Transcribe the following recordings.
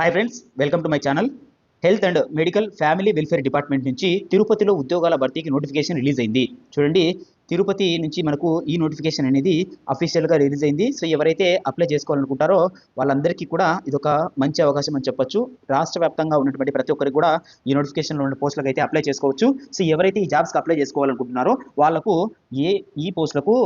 Hi friends welcome to my channel health and medical family welfare department నుంచి తిరుపతిలో ఉద్యోగాల భర్తీకి నోటిఫికేషన్ రిలీజ్ అయింది. చూడండి తిరుపతి నుంచి మనకు ఈ నోటిఫికేషన్ అనేది అఫీషియల్గా రిలీజ్ అయింది. సో ఎవరైతే అప్లై చేసుకోవాలనుకుంటారో వాళ్ళందరికీ కూడా ఇదొక మంచి అవకాశం అని చెప్పొచ్చు. రాష్ట్ర వ్యాప్తంగా ఉన్నటువంటి ప్రతి ఒక్కరికి కూడా ఈ నోటిఫికేషన్లో ఉన్న పోస్టులకు అయితే అప్లై చేసుకోవచ్చు. సో ఎవరైతే ఈ జాబ్స్కి అప్లై చేసుకోవాలనుకుంటున్నారో వాళ్ళకు ఏ ఈ పోస్టులకు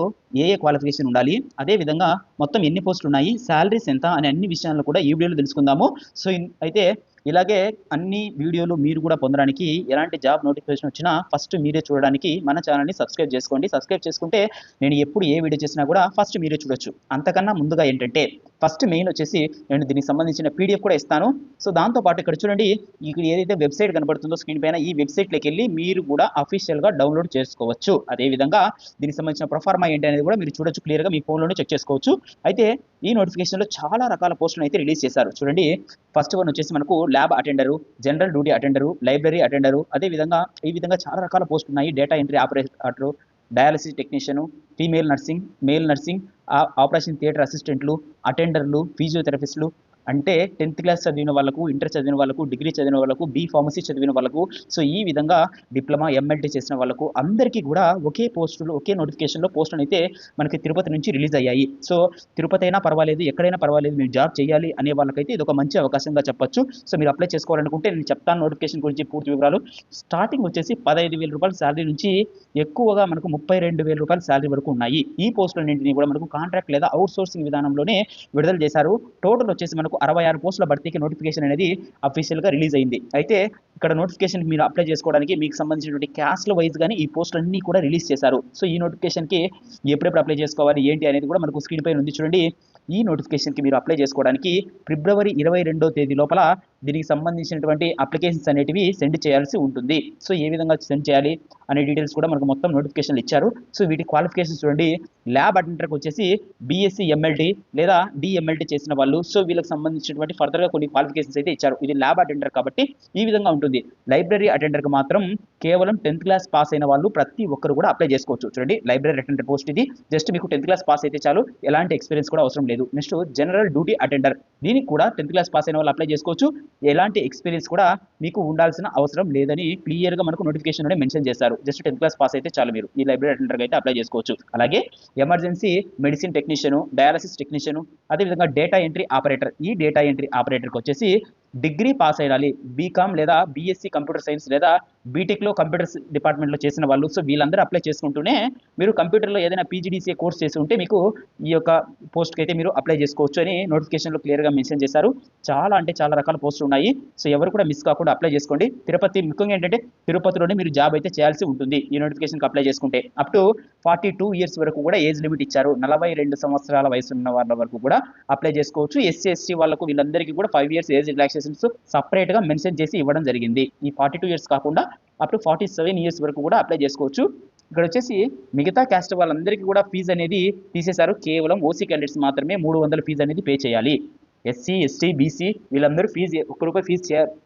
ఏ ఏ క్వాలిఫికేషన్ ఉండాలి అదే విధంగా మొత్తం ఎన్ని పోస్టులు ఉన్నాయి శాలరీస్ ఎంత అనే అన్ని విషయాలను కూడా ఈ వీడియోలో తెలుసుకుందాము. సో అయితే ఇలాగే అన్ని వీడియోలు మీరు కూడా పొందడానికి ఎలాంటి జాబ్ నోటిఫికేషన్ వచ్చినా ఫస్ట్ మీరే చూడడానికి మన ఛానల్ని సబ్స్క్రైబ్ చేసుకోండి. సబ్స్క్రైబ్ చేసుకుంటే నేను ఎప్పుడు ఏ వీడియో చేసినా కూడా ఫస్ట్ మీరే చూడొచ్చు. అంతకన్నా ముందుగా ఏంటంటే ఫస్ట్ మెయిన్ వచ్చేసి నేను దీనికి సంబంధించిన పీడిఎఫ్ కూడా ఇస్తాను. సో దాంతోపాటు ఇక్కడ చూడండి ఇక్కడ ఏదైతే వెబ్సైట్ కనబడుతుందో స్క్రీన్ పైన ఈ వెబ్సైట్లోకి వెళ్ళి మీరు కూడా అఫీషియల్గా డౌన్లోడ్ చేసుకోవచ్చు. అదేవిధంగా దీనికి సంబంధించిన ప్రొఫార్మా ఏంటి అనేది కూడా మీరు చూడొచ్చు క్లియర్గా మీ ఫోన్లోనే చెక్ చేసుకోవచ్చు. అయితే ఈ నోటిఫికేషన్లో చాలా రకాల పోస్టులను అయితే రిలీజ్ చేశారు. చూడండి ఫస్ట్ వన్ వచ్చేసి మనకు lab attender general duty attender library attender అదేవిధంగా ఈ విధంగా చాలా రకాల పోస్టులు ఉన్నాయి. Data entry operator dialysis technician female nursing male nursing operation theatre అసిస్టెంట్లు అటెండర్లు ఫిజియోథెరపిస్టులు అంటే టెన్త్ క్లాస్ చదివిన వాళ్ళకు ఇంటర్ చదివిన వాళ్ళకు డిగ్రీ చదివిన వాళ్ళకు బీ ఫార్మసీ చదివిన వాళ్ళకు సో ఈ విధంగా డిప్లొమా ఎంఎల్టీ చేసిన వాళ్ళకు అందరికీ కూడా ఒకే పోస్టులు ఒకే నోటిఫికేషన్లో పోస్టులు అయితే మనకి తిరుపతి నుంచి రిలీజ్ అయ్యాయి. సో తిరుపతి అయినా పర్వాలేదు ఎక్కడైనా పర్వాలేదు మీరు జాబ్ చేయాలి అనే వాళ్ళకైతే ఇది ఒక మంచి అవకాశంగా చెప్పొచ్చు. సో మీరు అప్లై చేసుకోవాలనుకుంటే నేను చెప్తాను నోటిఫికేషన్ గురించి పూర్తి వివరాలు. స్టార్టింగ్ వచ్చేసి పదహైదు వేల రూపాయల శాలరీ నుంచి ఎక్కువగా మనకు ముప్పై రెండు వేల రూపాయల శాలరీ వరకు ఉన్నాయి. ఈ పోస్టులన్నింటినీ కూడా మనకు కాంట్రాక్ట్ లేదా అవుట్ సోర్సింగ్ విధానంలోనే విడుదల చేశారు. టోటల్ వచ్చేసి మనకు అరవై ఆరు పోస్టుల భర్తీకి నోటిఫికేషన్ అనేది అఫీషియల్గా రిలీజ్ అయింది. అయితే ఇక్కడ నోటిఫికేషన్ మీరు అప్లై చేసుకోవడానికి మీకు సంబంధించినటువంటి క్యాస్ట్ల వైజ్ కానీ ఈ పోస్టులన్నీ కూడా రిలీజ్ చేశారు. సో ఈ నోటిఫికేషన్కి ఎప్పుడెప్పుడు అప్లై చేసుకోవాలి ఏంటి అనేది కూడా మనకు స్క్రీన్ పైన ఉంది చూడండి. ఈ నోటిఫికేషన్కి మీరు అప్లై చేసుకోవడానికి ఫిబ్రవరి ఇరవై రెండో తేదీ లోపల దీనికి సంబంధించినటువంటి అప్లికేషన్స్ అనేటివి సెండ్ చేయాల్సి ఉంటుంది. సో ఏ విధంగా సెండ్ చేయాలి అనే డీటెయిల్స్ కూడా మనకు మొత్తం నోటిఫికేషన్లు ఇచ్చారు. సో వీటి క్వాలిఫికేషన్స్ చూడండి. ల్యాబ్ అటెండర్కి వచ్చేసి బీఎస్సీ ఎంఎల్టీ లేదా డిఎంఎల్టీ చేసిన వాళ్ళు. సో వీళ్ళకి సంబంధించినటువంటి ఫర్దర్గా కొన్ని క్వాలిఫికేషన్స్ అయితే ఇచ్చారు. ఇది ల్యాబ్ అటెండర్ కాబట్టి ఈ విధంగా ఉంటుంది. లైబ్రరీ అటెండర్కి మాత్రం కేవలం టెన్త్ క్లాస్ పాస్ అయిన వాళ్ళు ప్రతి ఒక్కరు కూడా అప్లై చేసుకోవచ్చు. చూడండి లైబ్రరీ అటెండర్ పోస్ట్ ఇది. జస్ట్ మీకు టెన్త్ క్లాస్ పాస్ అయితే చాలు. ఎలాంటి ఎక్స్పీరియన్స్ కూడా అవసరం లేదు. Next general duty attender. దీనికి కూడా టెన్త్ క్లాస్ పాస్ అయిన వాళ్ళు అప్లై చేసుకోవచ్చు. ఎలాంటి ఎక్స్పీరియన్స్ కూడా మీకు ఉండాల్సిన అవసరం లేదని క్లియర్గా మనకు నోటిఫికేషన్ మెన్షన్ చేశారు. జస్ట్ టెన్త్ క్లాస్ పాస్ అయితే చాలు మీరు. ఈ లైబ్రరీ అటెండర్కి అయితే అప్లై చేసుకోవచ్చు. అలాగే emergency medicine technician dialysis technician అదేవిధంగా డేటా ఎంట్రీ ఆపరేటర్. ఈ డేటా ఎంట్రీ ఆపరేటర్కి వచ్చేసి డిగ్రీ పాస్ అయ్యాలి బీకామ్ లేదా బీఎస్సీ కంప్యూటర్ సైన్స్ లేదా బీటెక్లో కంప్యూటర్స్ డిపార్ట్మెంట్లో చేసిన వాళ్ళు. సో వీళ్ళందరూ అప్లై చేసుకుంటూనే మీరు కంప్యూటర్లో ఏదైనా పీజీడీసీఏ కోర్స్ చేసి ఉంటే మీకు ఈ యొక్క పోస్ట్కి అయితే మీరు అప్లై చేసుకోవచ్చు అని నోటిఫికేషన్లో క్లియర్గా మెన్షన్ చేశారు. చాలా అంటే చాలా రకాల పోస్టులు ఉన్నాయి. సో ఎవరు కూడా మిస్ కాకుండా అప్లై చేసుకోండి. తిరుపతి ముఖ్యంగా ఏంటంటే తిరుపతిలోనే మీరు జాబ్ అయితే చేయాల్సి ఉంటుంది ఈ నోటిఫికేషన్కి అప్లై చేసుకుంటే. Up to forty two years వరకు కూడా ఏజ్ లిమిట్ ఇచ్చారు. నలభై రెండు సంవత్సరాల వయసు ఉన్న వాళ్ళ వరకు కూడా అప్లై చేసుకోవచ్చు. ఎస్సీ ఎస్టీ వాళ్ళకు వీళ్ళందరికీ కూడా ఫైవ్ ఇయర్స్ ఏజ్ రిలాక్సేషన్స్ సపరేట్గా మెన్షన్ చేసి ఇవ్వడం జరిగింది. ఈ ఫార్టీ టూ ఇయర్స్ కాకుండా up to forty seven years వరకు కూడా అప్లై చేసుకోవచ్చు. ఇక్కడ వచ్చేసి మిగతా క్యాస్ట్ వాళ్ళందరికీ కూడా ఫీజు అనేది తీసేశారు. కేవలం ఓసీ క్యాండిడేట్స్ మాత్రమే మూడు వందల ఫీజు అనేది పే చేయాలి. ఎస్సీ ఎస్టీ బీసీ వీళ్ళందరూ ఫీజు ఒక్క రూపాయి ఫీజు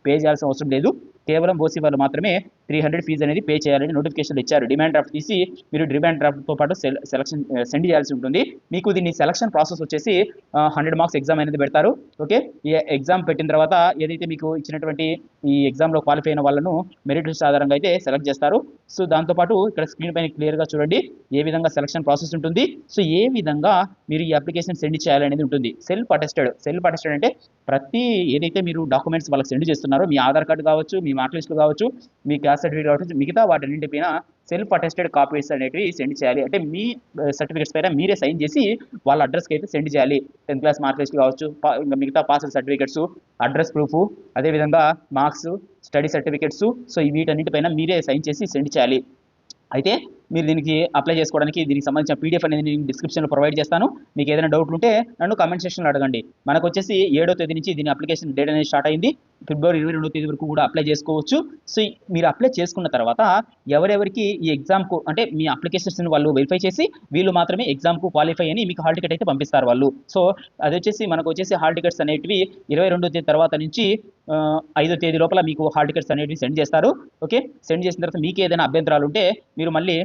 పే చేయాల్సిన అవసరం లేదు. కేవలం ఓసీ వాళ్ళు మాత్రమే త్రీ హండ్రెడ్ ఫీజు అనేది పే చేయాలని నోటిఫికేషన్ ఇచ్చారు. డిమాండ్ డ్రాఫ్ట్ తీసి మీరు డిమాండ్ డ్రాఫ్ట్తో పాటు సెలక్షన్ సెండ్ eh, చేయాల్సి ఉంటుంది. మీకు దీన్ని సెలక్షన్ ప్రాసెస్ వచ్చేసి హండ్రెడ్ మార్క్స్ ఎగ్జామ్ అనేది పెడతారు. ఓకే? ఈ ఎగ్జామ్ పెట్టిన తర్వాత ఏదైతే మీకు ఇచ్చినటువంటి ఈ ఎగ్జామ్లో క్వాలిఫై అయిన వాళ్ళను మెరిట్ లిస్ట్ ఆధారంగా అయితే సెలెక్ట్ చేస్తారు. సో దాంతోపాటు ఇక్కడ స్క్రీన్ పైన క్లియర్గా చూడండి. ఏ విధంగా సెలక్షన్ ప్రాసెస్ ఉంటుంది. సో ఏ విధంగా మీరు ఈ అప్లికేషన్ సెండ్ చేయాలనేది ఉంటుంది. సెల్ఫ్ అటెస్టెడ్ సెల్ఫ్ అటెస్టెడ్ అంటే ప్రతి ఏదైతే మీరు డాక్యుమెంట్స్ వాళ్ళకి సెండ్ చేస్తున్నారో మీ ఆధార్ కార్డు కావచ్చు మీ మార్క్ లిస్టులు కావచ్చు మీ క్యాస్ట్ సర్టిఫికేట్ కావచ్చు మిగతా వాటన్నింటిపైన సెల్ఫ్ అటెస్టెడ్ కాపీస్ అనేటివి సెండ్ చేయాలి. అంటే మీ సర్టిఫికేట్స్ పైన మీరే సైన్ చేసి వాళ్ళ అడ్రస్కి అయితే సెండ్ చేయాలి. టెన్త్ క్లాస్ మార్క్ లిస్ట్ కావచ్చు ఇంకా మిగతా పాస్ సర్టిఫికేట్స్ అడ్రస్ ప్రూఫ్ అదేవిధంగా మార్క్స్ స్టడీ సర్టిఫికేట్స్ సో ఈ వీటన్నిటిపైన మీరే సైన్ చేసి సెండ్ చేయాలి. అయితే మీరు దీనికి అప్లై చేసుకోవడానికి దీనికి సంబంధించిన పీడిఎఫ్ అనేది నేను డిస్క్రిప్షన్లో ప్రొవైడ్ చేస్తాను. మీకు ఏదైనా డౌట్లు ఉంటే నన్ను కామెంట్ సెక్షన్లో అడగండి. మనకు వచ్చేసి ఏడో తేదీ నుంచి దీని అప్లికేషన్ డేట్ అనేది స్టార్ట్ అయింది. ఫిబ్రవరి ఇరవై రెండో తేదీ వరకు కూడా అప్లై చేసుకోవచ్చు. సో మీరు అప్లై చేసుకున్న తర్వాత ఎవరెవరికి ఈ ఎగ్జామ్కు అంటే మీ అప్లికేషన్స్ని వాళ్ళు వెరిఫై చేసి వీళ్ళు మాత్రమే ఎగ్జామ్కు క్వాలిఫై అని మీకు హాల్ టికెట్ అయితే పంపిస్తారు వాళ్ళు. సో అది వచ్చేసి మనకు వచ్చేసి హాల్ టికెట్స్ అనేటివి ఇరవై రెండో తేదీ తర్వాత నుంచి ఐదో తేదీ లోపల మీకు హాల్ టికెట్స్ అనేటివి సెండ్ చేస్తారు. ఓకే సెండ్ చేసిన తర్వాత మీకు ఏదైనా అభ్యంతరాలు ఉంటే మీరు మళ్ళీ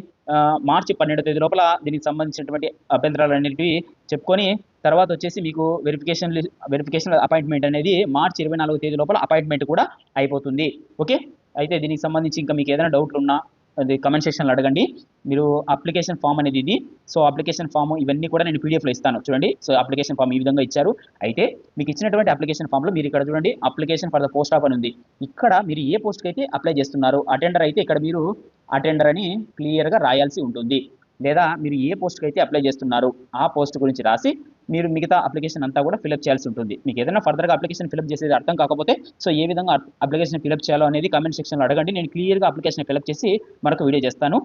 మార్చి పన్నెండో తేదీ లోపల దీనికి సంబంధించినటువంటి అభ్యంతరాలు అనేటివి చెప్పుకొని తర్వాత వచ్చేసి మీకు వెరిఫికేషన్ వెరిఫికేషన్ అపాయింట్మెంట్ అనేది మార్చి ఇరవై నాలుగో తేదీ లోపల అపాయింట్మెంట్ కూడా అయిపోతుంది. ఓకే? అయితే దీనికి సంబంధించి ఇంకా మీకు ఏదైనా డౌట్లు ఉన్నా అది కమెంట్ సెక్షన్లో అడగండి. మీరు అప్లికేషన్ ఫామ్ అనేది ఇది. సో అప్లికేషన్ ఫామ్ ఇవన్నీ కూడా నేను పీడిఎఫ్లో ఇస్తాను. చూడండి. సో అప్లికేషన్ ఫామ్ ఈ విధంగా ఇచ్చారు. అయితే మీకు ఇచ్చినటువంటి అప్లికేషన్ ఫామ్లో మీరు ఇక్కడ చూడండి. Application for the post of అని ఉంది. ఇక్కడ మీరు ఏ పోస్ట్కి అయితే అప్లై చేస్తున్నారు అటెండర్ అయితే ఇక్కడ మీరు అటెండర్ అని క్లియర్గా రాయాల్సి ఉంటుంది. లేదా మీరు ఏ పోస్ట్కి అయితే అప్లై చేస్తున్నారు ఆ పోస్ట్ గురించి రాసి మీరు మిగతా అప్లికేషన్ అంతా కూడా ఫిలప్ చేయాల్సి ఉంటుంది. మీకు ఏదైనా ఫర్దర్గా అప్లికేషన్ ఫిలప్ చేసేది అర్థం కాకపోతే సో ఏ విధంగా అప్లికేషన్ ఫిలప్ చేయాలో అనేది కామెంట్ సెక్షన్లో అడగండి. నేను క్లియర్గా అప్లికేషన్ ఫిలప్ చేసి మరొక వీడియో చేస్తాను.